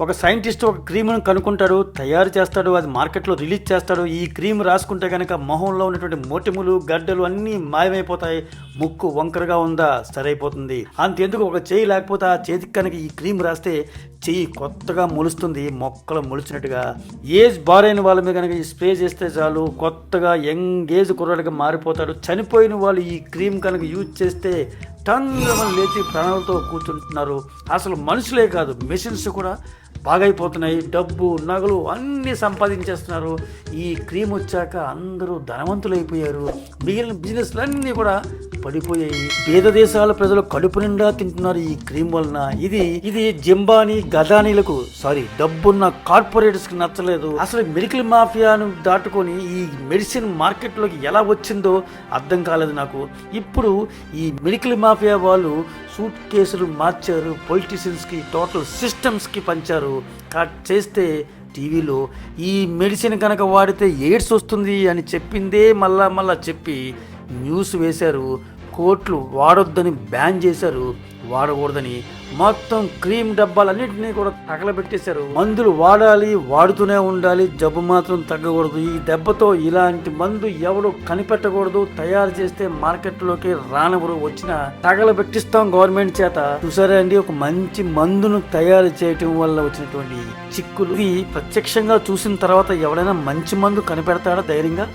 ఒక సైంటిస్ట్ ఒక క్రీమ్ను కనుక్కుంటాడు తయారు చేస్తాడు అది మార్కెట్లో రిలీజ్ చేస్తాడు. ఈ క్రీమ్ రాసుకుంటే కనుక మొహంలో ఉన్నటువంటి మోటిములు గడ్డలు అన్నీ మాయమైపోతాయి. ముక్కు వంకరగా ఉందా? సరైపోతుంది. అంతెందుకు ఒక చేయి లేకపోతే ఆ చేతికి కనుక ఈ క్రీమ్ రాస్తే చెయ్యి కొత్తగా మొలుస్తుంది మొక్కలు మొలిచినట్టుగా ఏజ్ బారైన వాళ్ళ మీద కనుక ఈ స్ప్రే చేస్తే చాలు కొత్తగా యంగ్ ఏజ్ కుర్రాడిగా మారిపోతాడు. చనిపోయిన వాళ్ళు ఈ క్రీమ్ కనుక యూజ్ చేస్తే టంగమని లేచి ప్రాణాలతో కూర్చుంటున్నారు. అసలు మనుషులే కాదు మెషిన్స్ కూడా బాగైపోతున్నాయి. డబ్బు నగలు అన్నీ సంపాదించేస్తున్నారు. ఈ క్రీమ్ వచ్చాక అందరూ ధనవంతులైపోయారు. మిగిలిన బిజినెస్లన్నీ కూడా పడిపోయాయి. పేద దేశాల ప్రజలు కడుపు నిండా తింటున్నారు ఈ క్రీమ్ వలన. ఇది ఇది జింబానీ గదానీలకు సారీ డబ్బున్న కార్పొరేటర్స్కి నచ్చలేదు. అసలు మెడికల్ మాఫియాను దాటుకొని ఈ మెడిసిన్ మార్కెట్లోకి ఎలా వచ్చిందో అర్థం కాలేదు నాకు. ఇప్పుడు ఈ మెడికల్ మాఫియా వాళ్ళు సూట్ కేసులు మార్చారు పొలిటీషియన్స్కి టోటల్ సిస్టమ్స్కి పంచారు. కట్ చేస్తే టీవీలో ఈ మెడిసిన్ కనుక వాడితే ఎయిడ్స్ వస్తుంది అని చెప్పిందే మళ్ళా మళ్ళా చెప్పి న్యూస్ వేశారు. కోట్లు వాడొద్దని బ్యాన్ చేశారు వాడకూడదని మొత్తం క్రీమ్ డబ్బాలన్నింటినీ కూడా తగలబెట్టేశారు. మందులు వాడాలి వాడుతూనే ఉండాలి జబ్బు మాత్రం తగ్గకూడదు. ఈ దెబ్బతో ఇలాంటి మందు ఎవరు కనిపెట్టకూడదు తయారు చేస్తే మార్కెట్లోకి రానవరు వచ్చిన తగలబెట్టిస్తాం గవర్నమెంట్ చేత. చూసారా అండి ఒక మంచి మందును తయారు చేయటం వల్ల వచ్చినటువంటి చిక్కులు. ఇది ప్రత్యక్షంగా చూసిన తర్వాత ఎవడైనా మంచి మందు కనిపెడతాడా ధైర్యంగా?